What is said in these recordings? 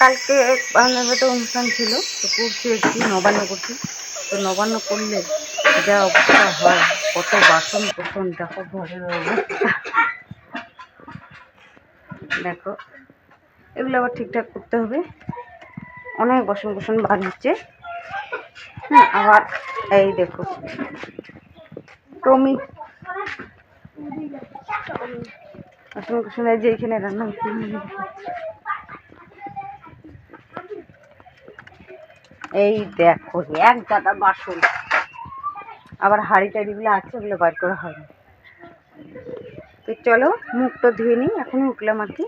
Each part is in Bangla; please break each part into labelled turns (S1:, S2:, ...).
S1: কালকে বাংলাতে অনুষ্ঠান ছিল, তো করছি একটু, নবান্ন করছি তো নবান্ন করলে যা অবস্থা হয়, কত বাসন কোসন, দেখো ঘরের দেখো, এগুলো আবার ঠিকঠাক করতে হবে। অনেক বাসন কোসন বার হচ্ছে হ্যাঁ আবার এই দেখো, টমি। বাসন কোসন এই যে এখানে রান্না এই দেখো এক গাদা বাসন। আবার হাঁড়ি টাড়িগুলো আছে, ওগুলো বার করা হয়নি। তো চলো, মুখটা ধুয়ে নিই, এখনই উঠলাম আর কি।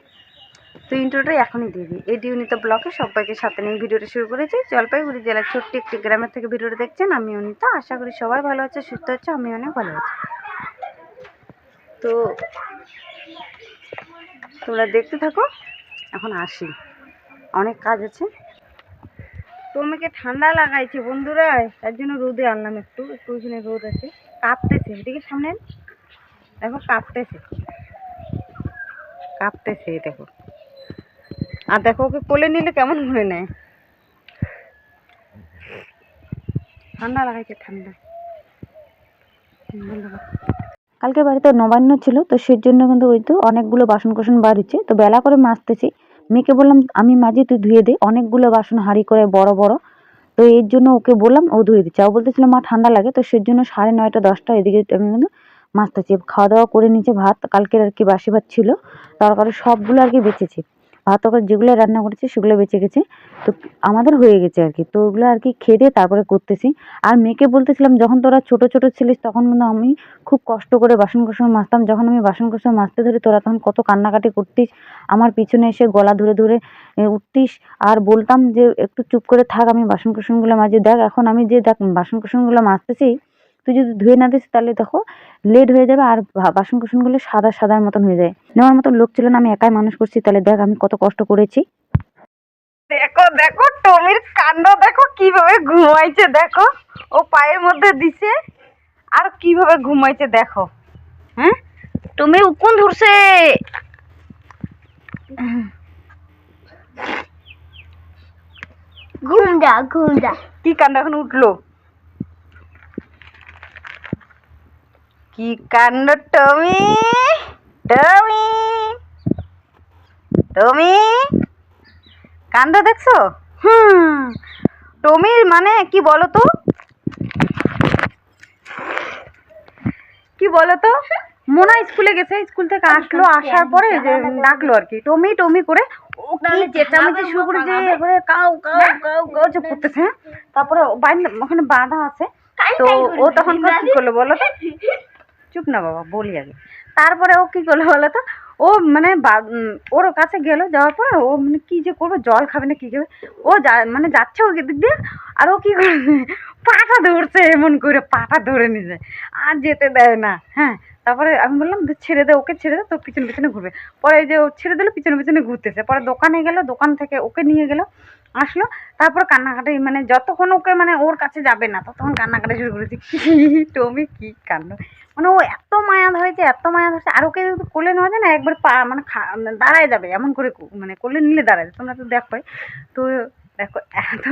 S1: তো ইন্ট্রোটা এখনই দিয়ে দিই। এই ডিউনিতা ব্লকে সবাইকে সাথে নিয়ে ভিডিওটা শুরু করেছি। জলপাইগুড়ি জেলার ছোট্ট একটি গ্রামের থেকে ভিডিওটা দেখছেন আমি অনিতা। আশা করি সবাই ভালো আছে, সুস্থ আছে আমি অনেক ভালো আছি। তো তোমরা দেখতে থাকো, এখন আসি। অনেক কাজ আছে। তোমাকে ঠান্ডা লাগাইছে বন্ধুরা, তার জন্য রোদে আনলাম একটু একটু ওইখানে রোদ আছে। কাঁপতেছে, এদিকে সামনে দেখো, কাঁপতেছে। কাঁপতেছে, দেখো। আর দেখো, ওকে কোলে নিলে কেমন ঘুরে নেয়? ঠান্ডা লাগাইছে, ঠান্ডা।
S2: কালকে বাড়িতে নবান্ন ছিল, তো সেই জন্য কিন্তু ওই তো অনেকগুলো বাসন কোসন বাড়িছে, তো বেলা করে মাজতেছি। মেয়েকে বললাম, আমি মাঝে তুই ধুয়ে দে। অনেকগুলো বাসন হাঁড়ি করে বড় বড়। তো এর জন্য ওকে বললাম, ও ধুয়ে দিচ্ছে। ও বলতেছিল, মা, ঠান্ডা লাগে। তো সেই জন্য সাড়ে নয়টা, দশটা এদিকে আমি কিন্তু মাছটা মাজতেছি খাওয়া দাওয়া করে নিচে ভাত। কালকের আর কি বাসি ভাত ছিল তার কারণে সবগুলো আর কি বেঁচেছে। ভাত তরকারি যেগুলো রান্না করেছি সেগুলো বেঁচে গেছে। তো আমাদের হয়ে গেছে আর কি। তো ওগুলো আর কি খেয়ে দিয়ে তারপরে করতেছি। আর মেয়েকে বলতেছিলাম, যখন তোরা ছোট ছোট ছিলিস তখন কিন্তু আমি খুব কষ্ট করে বাসন কোসন মাজতাম। যখন আমি বাসন কোসন মাজতে ধরি তোরা তখন কত কান্নাকাটি করতিস। আমার পিছনে এসে গলা ধরে ধরে উঠতিস। আর বলতাম যে, একটু চুপ করে থাক, আমি বাসন কোসনগুলো মাঝে দেখ। এখন আমি যে দেখ বাসন কোসনগুলো মাজতেছি তুই যদি ধুয়ে না দিস তাহলে দেখো লেট হয়ে যাবে আর বাসন কোসনগুলো সাদা সাদার মতন হয়ে যায়। নেওয়ার মতন লোক ছিল না আমি একাই মানুষ করছি তাহলে দেখ আমি কত কষ্ট করেছি।
S1: দেখো দেখো টমির কাণ্ড দেখো কীভাবে ঘুমাইছে দেখো। ও পায়ের মধ্যে দিছে আর কীভাবে ঘুমাইছে দেখো। হ্যাঁ? টমি উকুন ধরছে।
S3: ঘুম যা ঘুম যা।
S1: কি কাণ্ড এখন উঠল? কি কাণ্ড টমি? টমি? টমি? কাণ্ড দেখছ? হুম। টমির মানে কি বলো তো কি বলো তো মোনা স্কুলে গেছে স্কুল থেকে আসলো আসার পরে যে ডাকলো আর কি। টমি টমি করে ও কি চেঁচামেচি শুরু করে যে এবারে কাউ কাউ কাউ কাউ যে করতেছে হ্যাঁ? তারপরে ওখানে বাঁধা আছে। তো ও তখন কি করল বলো তো? চুপ না বাবা বলি আগে। তারপরে ও কি করল বলো তো? ও মানে ওর কাছে গেল যাওয়ার পর ও মানে কি যে করবে জল খাবে না কি খাবে। ও যা মানে যাচ্ছে ওকে দিক দিয়ে আর ও কি করবে পাটা ধরছে এমন করে পাটা ধরে যায় আর যেতে দেয় না হ্যাঁ। তারপরে আমি বললাম "দে, ছেড়ে দে ওকে ছেড়ে দে তো পিছনে পিছনে ঘুরবে। পরে এই যে ও ছেড়ে দিল পিছনে পিছনে ঘুরতেছে। পরে দোকানে গেল দোকান থেকে ওকে নিয়ে গেল আসলো। তারপর কান্নাকাটি মানে যতক্ষণ ওকে মানে ওর কাছে যাবে না ততক্ষণ কান্নাকাটি শুরু করেছি। কি টমি কি কান্ড মানে ও এত মায়া ধরেছে, এত মায়া ধরেছে। আর ওকে যদি কোলে নেওয়া যায় না, একবার পা মানে মানে দাঁড়ায় যাবে, এমন করে মানে কোলে নিলে দাঁড়ায় যাবে। তোমরা তো দেখোই। তো দেখো, এত,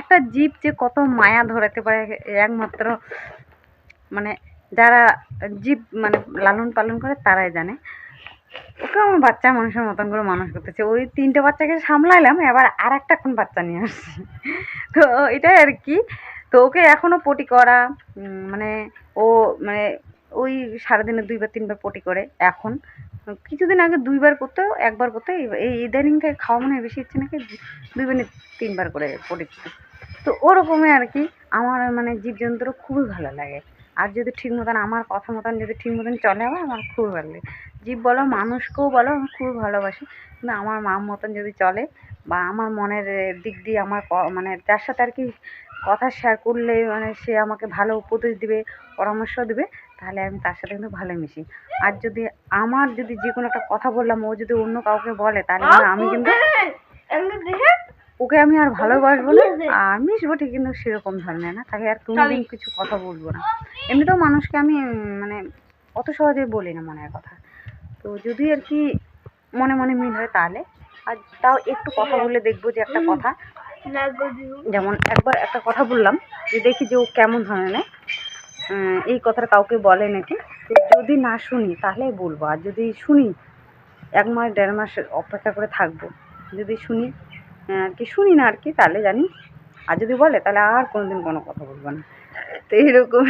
S1: একটা জীব যে কত মায়া ধরাতে পারে একমাত্র মানে যারা জীব মানে লালন পালন করে, তারাই জানে। ওকে আমার বাচ্চা মানুষের মতন করে মানুষ করতেছে। ওই তিনটে বাচ্চাকে সামলাইলাম, এবার আর একটা এখন বাচ্চা নিয়ে আসছি। তো এটাই আর কি। তো ওকে এখনও পটি করা মানে ও মানে ওই সারাদিনে দুইবার, তিনবার পটি করে, এখন। কিছুদিন আগে দুইবার করতো, একবার করতো, এই- ইদানিং থেকে খাওয়া মনে হয় বেশি হচ্ছে নাকি? দুইবার তিনবার করে পটি তো ওরকমই আর কি, আমার মানে জীবজন্তুরও খুবই ভালো লাগে। আর যদি ঠিক মতন আমার কথা মতন যদি ঠিক মতন চলে, আমার আমার খুব ভালো লাগে। জীব বলো, মানুষকেও বলো, আমি খুব ভালোবাসি। কিন্তু আমার মা মতন যদি চলে বা আমার মনের দিক দিয়ে আমার মানে যার সাথে আর কি কথা শেয়ার করলে মানে সে আমাকে ভালো উপদেশ দিবে, পরামর্শ দিবে, তাহলে আমি তার সাথে কিন্তু ভালো মিশি। আর যদি আমার যদি যে কোনো একটা কথা বললাম, ও যদি অন্য কাউকে বলে, তাহলে আমি কিন্তু ওকে আমি আর ভালোবাসবো না। আর মিশবো ঠিক কিন্তু সেরকম ধরনের না। তাকে আর কোনোদিন কিছু কথা বলব না। এমনিতেও মানুষকে আমি মানে অত সহজে বলি না মনের কথা। তো যদি আর কি মনে মনে মিল হয় তাহলে। আর তাও একটু কথা বলে দেখব যে একটা কথা। যেমন একবার একটা কথা বললাম যে দেখি যে ও কেমন ধরনের। এই কথাটা কাউকে বলে নাকি তো যদি না শুনি তাহলে বলব। আর যদি শুনি এক মাস দেড় মাস অপেক্ষা করে থাকব। যদি শুনি আর কি শুনি না আর কি, তাহলে জানি। আর যদি বলে, তাহলে আর কোনোদিন কোনো কথা বলব না। তো এইরকম